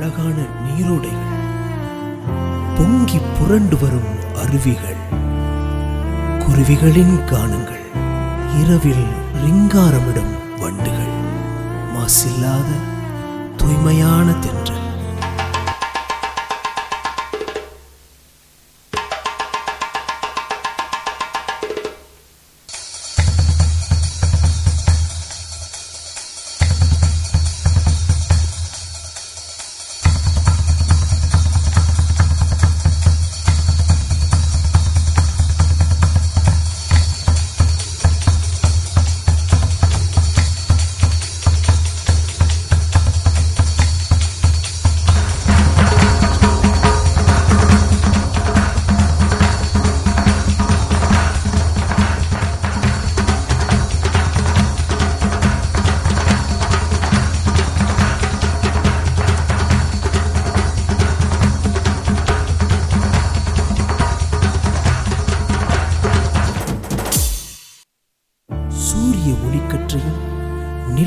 அழகான நீரோடைகள் பொங்கி புரண்டு வரும் அருவிகள் குருவிகளின் கானங்கள் இரவில் ரிங்காரமிடும் வண்டுகள் மாசில்லாத தூய்மையான தென்றல்.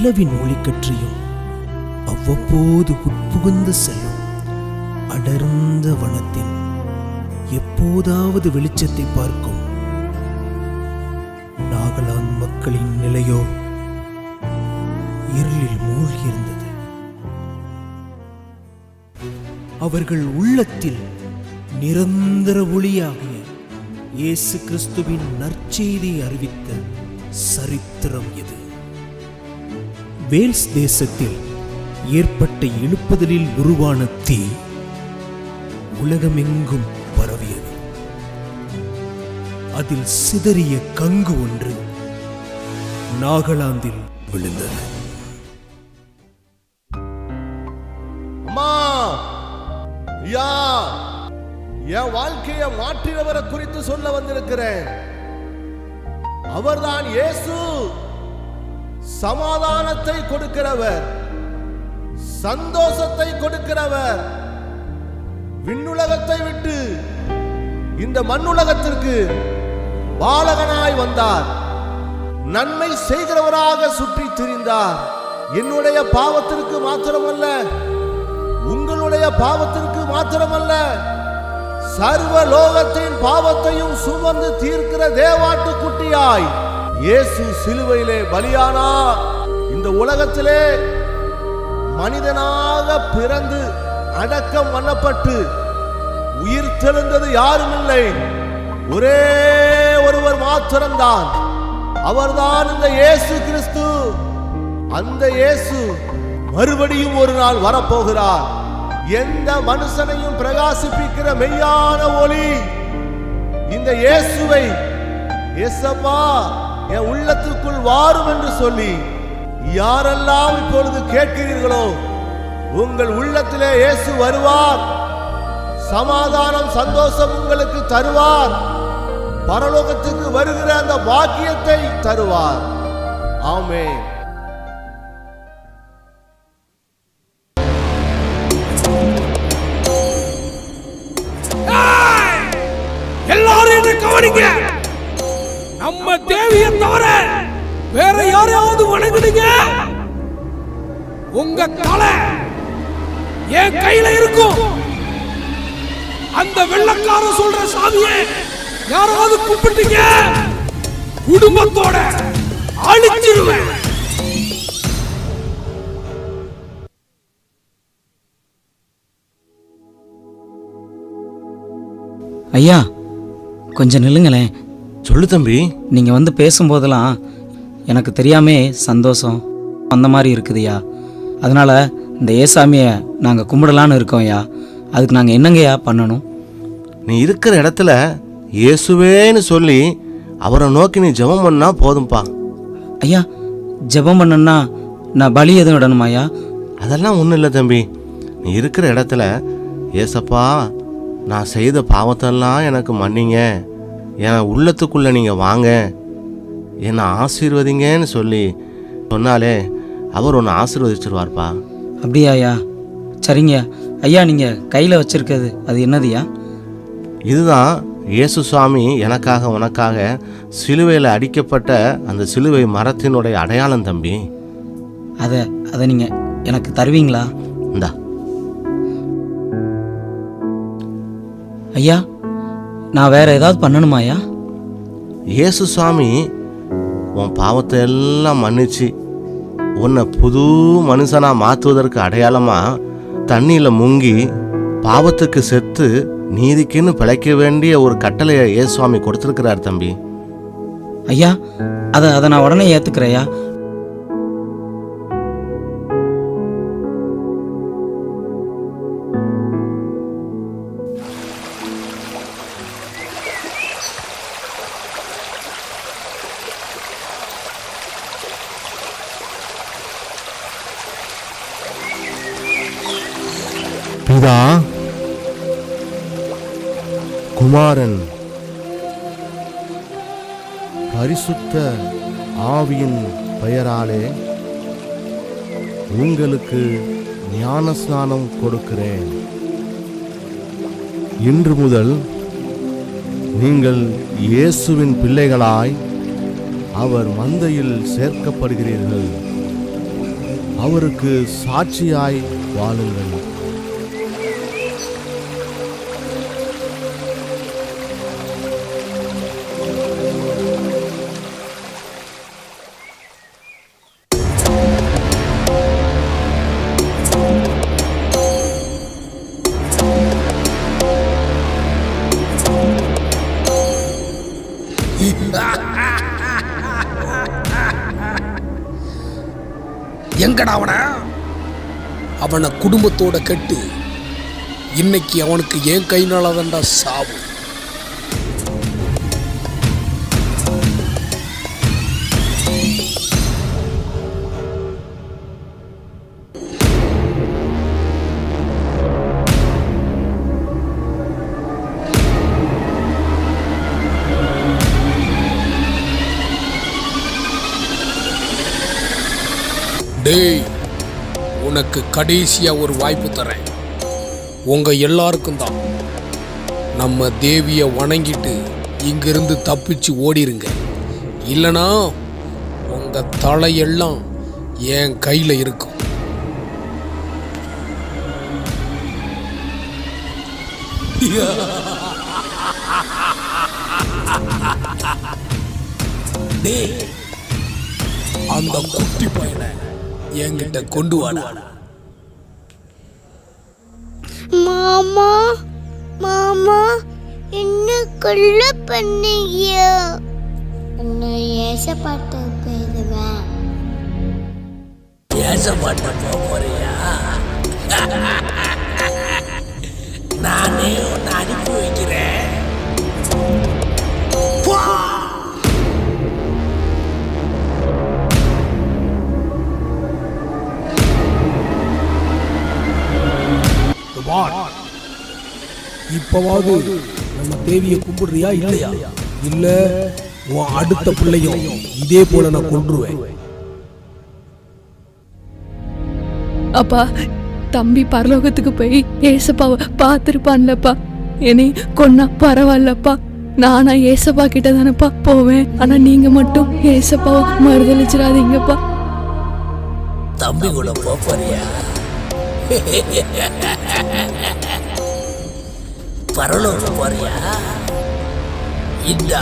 நிலவின் ஒளிக்கற்றையும் அவ்வப்போது உட்புகுந்து செல்லும் அடர்ந்த வனத்தின் எப்போதாவது வெளிச்சத்தை பார்க்கும் நாகாலாந்து மக்களின் நிலையோ இருளில் மூழ்கியிருந்தது. அவர்கள் உள்ளத்தில் நிரந்தர ஒளியாகிய இயேசு கிறிஸ்துவின் நற்செய்தியை அறிவித்த சரித்திரம் இது. வேல்ஸ் தேசத்தில் ஏற்பட்ட எழுப்புதலில் உருவான தீ உலகமெங்கும் பரவியது. அதில் சிதறிய கங்கு ஒன்று நாகாலாந்தில் விழுந்தது. யா என் வாழ்க்கையை மாற்றினவரை குறித்து சொல்ல வந்திருக்கிறேன். அவர்தான் இயேசு. சமாதானத்தை கொடுக்கிறவர் சந்தோஷத்தை கொடுக்கிறவர். விண்ணுலகத்தை விட்டு இந்த மண்ணுலகத்திற்கு பாலகனாய் வந்தார். நன்மை செய்கிறவராக சுற்றி திரிந்தார். என்னுடைய பாவத்திற்கு மாத்திரமல்ல உங்களுடைய பாவத்திற்கு மாத்திரமல்ல சர்வ லோகத்தின் பாவத்தையும் சுமந்து தீர்க்கிற தேவாட்டு குட்டியாய் இயேசு சிலுவையிலே பலியானார் இந்த உலகத்திலே மனிதனாக பிறந்து அடக்கம் பண்ணப்பட்டு உயிர் தெழுந்தது யாரும் இல்லை ஒரே ஒருவர் மாத்திரம்தான். அவர்தான் இந்த இயேசு கிறிஸ்து. அந்த இயேசு மறுபடியும் ஒரு நாள் வரப்போகிறார். எந்த மனுஷனையும் பிரகாசிப்பிக்கிற மெய்யான ஒளி. இந்த இயேசுவை எசப்பா என் உள்ளத்துக்குள் வாரும் என்று சொல்லி யாரெல்லாம் இப்பொழுது கேட்கிறீர்களோ உங்கள் உள்ளத்திலே இயேசு வருவார். சமாதானம் சந்தோஷம் உங்களுக்கு தருவார். பரலோகத்துக்கு வருகிற அந்த பாக்கியத்தை தருவார். ஆமே எல்லாரும் என்ன கவனிங்க! நம்ம தேவியை தவிர வேற யாரையாவது வணங்குனீங்க? உங்க தலை என் கையில இருக்கும். அந்த வெள்ளக்கார சொல்ற சாமியை யாராவது கூப்பிட்டீங்க? குடும்பத்தோட அழிச்சிருவேன். ஐயா கொஞ்சம் நில்லுங்களேன். சொல்லு தம்பி. நீங்கள் வந்து பேசும்போதெல்லாம் எனக்கு தெரியாமே சந்தோஷம் அந்த மாதிரி இருக்குதுய்யா. அதனால் இந்த ஏசாமியை நாங்கள் கும்பிடலான்னு இருக்கோம்யா அதுக்கு நாங்கள் என்னங்கய்யா பண்ணணும்? நீ இருக்கிற இடத்துல இயேசுவேன்னு சொல்லி அவரை நோக்கி நீ ஜெபம் பண்ணா போதும்பா. ஐயா ஜெபம் பண்ணணும்னா நான் பலி எதுவும் விடணுமா ஐயா? அதெல்லாம் ஒன்றும் இல்லை தம்பி. நீ இருக்கிற இடத்துல ஏசப்பா நான் செய்த பாவத்தெல்லாம் எனக்கு மன்னிங்க. என் உள்ளத்துக்குள்ளே நீங்கள் வாங்க. என்னை ஆசீர்வதிங்கன்னு சொல்லி சொன்னாலே அவர் ஒன்று ஆசீர்வதிச்சிருவார்ப்பா. அப்படியா ஐயா? சரிங்க. ஐயா நீங்கள் கையில் வச்சிருக்கிறது அது என்னதுயா இதுதான் இயேசு சுவாமி எனக்காக உனக்காக சிலுவையில் அடிக்கப்பட்ட அந்த சிலுவை மரத்தினுடைய அடையாளம் தம்பி. அதை அதை நீங்கள் எனக்கு தருவீங்களா? இந்தா. ஐயா நான் வேற ஏதாவது பண்ணணுமா ஐயா? இயேசு சுவாமி உன் பாவத்தை எல்லாம் மன்னிச்சு உன்னை புது மனுஷனா மாற்றுவதற்கு அடையாளமா தண்ணியில முங்கி பாவத்துக்கு செத்து நீதிக்குன்னு பிழைக்க வேண்டிய ஒரு கட்டளையை இயேசு சுவாமி கொடுத்துருக்கிறார் தம்பி. ஐயா அதை அதை நான் உடனே ஏற்றுக்கிறேன் குமாரன். பரிசுத்த ஆவியின் பெயராலே உங்களுக்கு ஞானஸ்நானம் கொடுக்கிறேன். இன்று முதல் நீங்கள் இயேசுவின் பிள்ளைகளாய் அவர் மந்தையில் சேர்க்கப்படுகிறீர்கள். அவருக்கு சாட்சியாய் வாழுங்கள். எங்கடா அவனை? அவனை குடும்பத்தோட கெட்டு இன்னைக்கு அவனுக்கு ஏன் கைனால தான்டா சாவு. உனக்கு கடைசியா ஒரு வாய்ப்பு தரேன். உங்க எல்லாருக்கும் தான். நம்ம தேவிய வணங்கிட்டு இங்கிருந்து தப்பிச்சு ஓடிருங்க. இல்லனா உங்க தலையெல்லாம் என் கையில இருக்கும். அந்த குட்டி பையனை என்கிட்ட கொண்டு வாடா. மாமா மாமா என்ன கொல்ல பண்ணீங்க? நான் ஏசப்பாட்ட போயிடுவேன். ஏசப்பாட்ட போறியா? நானே உன்னை அனுப்பி வைக்கிறேன். இப்பவாவது நம்ம தேவியை கும்பிடுறியா இல்லையா? இல்ல உன் அடுத்த பிள்ளையும் இதே போல நான் கொன்றுவேன். அப்பா தம்பி பரலோகத்துக்கு போய் ஏசப்பாவை பார்த்துருப்பான்லப்பா. என்னை கொன்னா பரவாயில்லப்பா. நானா ஏசப்பா கிட்ட தானப்பா போவேன். ஆனா நீங்க மட்டும் ஏசப்பாவை மறுதளிச்சிடாதீங்கப்பா தம்பி கூட போறியா? பரலோக போறியா? இந்த.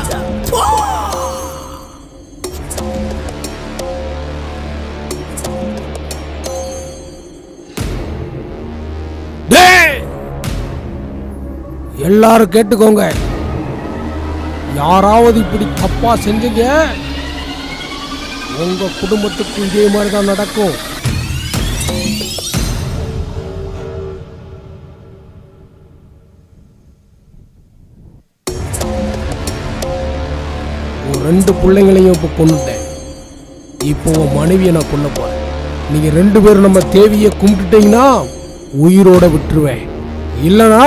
எல்லாரும் கேட்டுக்கோங்க. யாராவது இப்படி தப்பா செஞ்சீங்க? உங்க குடும்பத்துக்கு இதே மாதிரி தான் நடக்கும். ரெண்டு பிள்ளைங்களையும் இப்போ கொண்டுட்டேன் இப்போ உன் மனைவியை நான் கொல்ல போறேன். நீங்க ரெண்டு பேரும் நம்ம தேவியை கும்பிட்டுட்டீங்கன்னா உயிரோட விட்டுருவேன். இல்லனா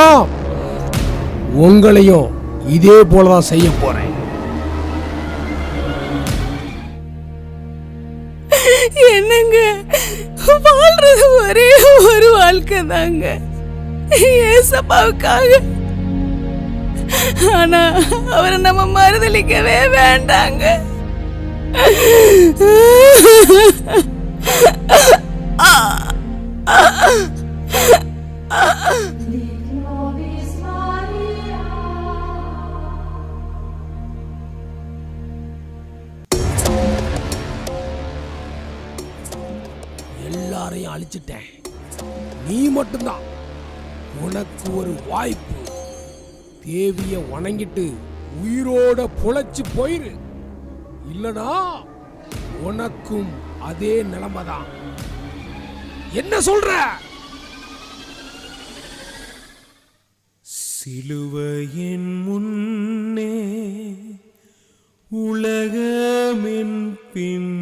உங்களையும் இதே போல தான் செய்ய போறேன். என்னங்க? வாழ்றது ஒரே ஒரு வாழ்க்கை தாங்க ஏசப்பாவுக்காக ஆனா அவரை நம்ம மறுதளிக்கவே வேண்டாங்க. எல்லாரையும் அழிச்சிட்டேன். நீ மட்டும்தான். உனக்கு ஒரு வாய்ப்பு. தேவிய வணங்கிட்டு உயிரோட புழைச்சு போயிரு. இல்லனா உனக்கும் அதே நிலைமைதான். என்ன சொல்ற? சிலுவையின் முன்னே உலகமின் பின்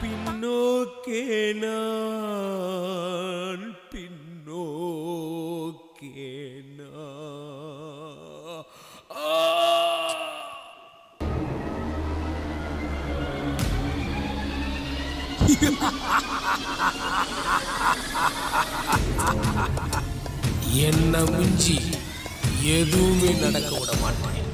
பின்னோக்கே நான் பின்னோக்கே நான் ஆ! என்ன மிஞ்சி எதுவுமே நடக்க விட மாட்டேன்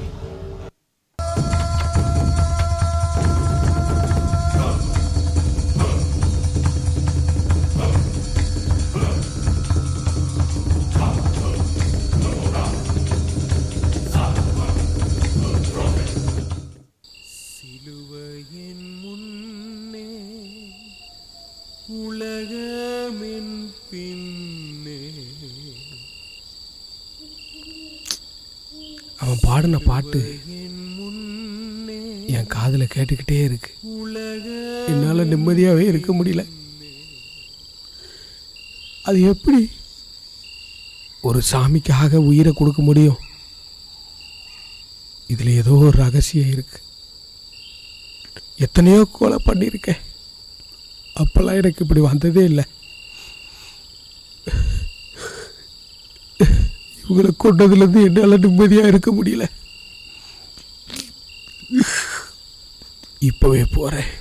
பாடின பாட்டு என் காதில் காதுல கேட்டுக்கிட்டே இருக்கு. என்னால் என்னால நிம்மதியாவே இருக்க முடியல. அது எப்படி ஒரு சாமிக்காக உயிரை கொடுக்க முடியும்? இதுல ஏதோ ஒரு ரகசியம் இருக்கு. எத்தனையோ கொலை பண்ணியிருக்கேன். அப்போல்லாம் எனக்கு இப்படி வந்ததே இல்லை. இவங்களை கொண்டதுலேருந்து என்னால் நிம்மதியாக இருக்க முடியல. இப்போவே போகிறேன்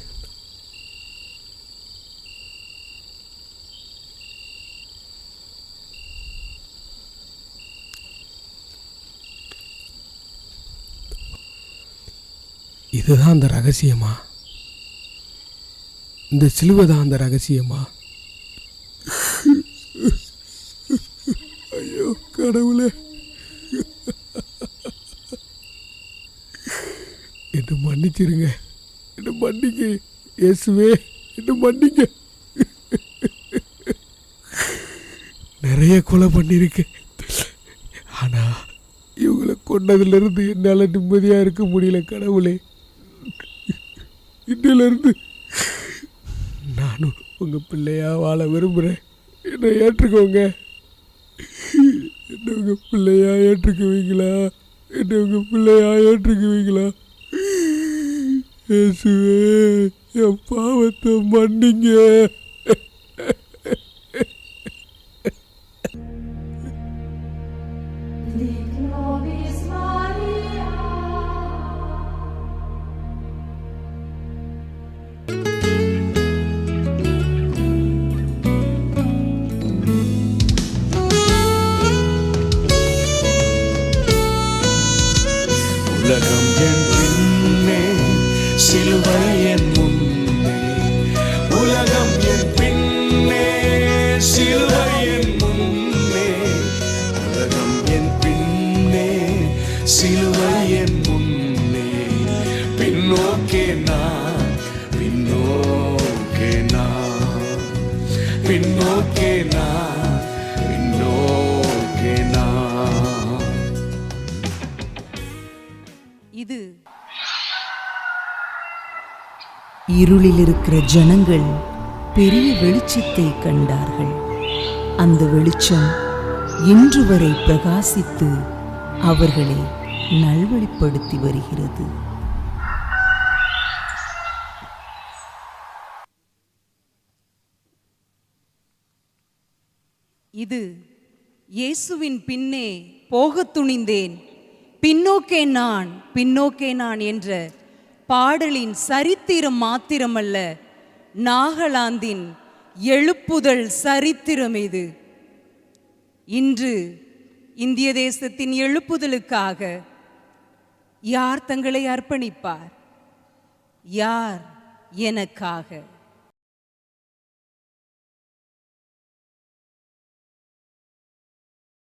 இதுதான் அந்த ரகசியமா? இந்த சிலுவை தான் அந்த ரகசியமா ஐயோ கடவுளே. என்ன மன்னிச்சிருங்க. என்ன மன்னிங்க இயேசுவே. என்ன மன்னிங்க. நிறைய கொலை பண்ணியிருக்கேன் ஆனால் இவங்களை கொண்டதுலேருந்து என்னால் நிம்மதியாக இருக்க முடியல கடவுளே. இன்னிலிருந்து நானும் உங்கள் பிள்ளையாக வாழ விரும்புகிறேன் என்னை ஏற்றுக்கோங்க. என்ன உங்கள் பிள்ளையா ஏற்றுக்குவீங்களா? என்ன உங்கள் பிள்ளையா ஏற்றுக்குவீங்களா? இயேசுவே என் பாவத்தை மன்னிங்க. உலகம் என் இது. இருளில் இருக்கிற ஜனங்கள் பெரிய வெளிச்சத்தை கண்டார்கள். அந்த வெளிச்சம் இன்று வரை பிரகாசித்து அவர்களை நல்வழிப்படுத்தி வருகிறது. இது இயேசுவின் பின்னே போகத் துணிந்தேன். பின்னோக்கே நான் பின்னோக்கே நான் என்ற பாடலின் சரித்திரம் மாத்திரமல்ல நாகாலாந்தின் எழுப்புதல் சரித்திரம் இது. இன்று இந்திய தேசத்தின் எழுப்புதலுக்காக யார் தங்களை அர்ப்பணிப்பார்? யார் எனக்காக?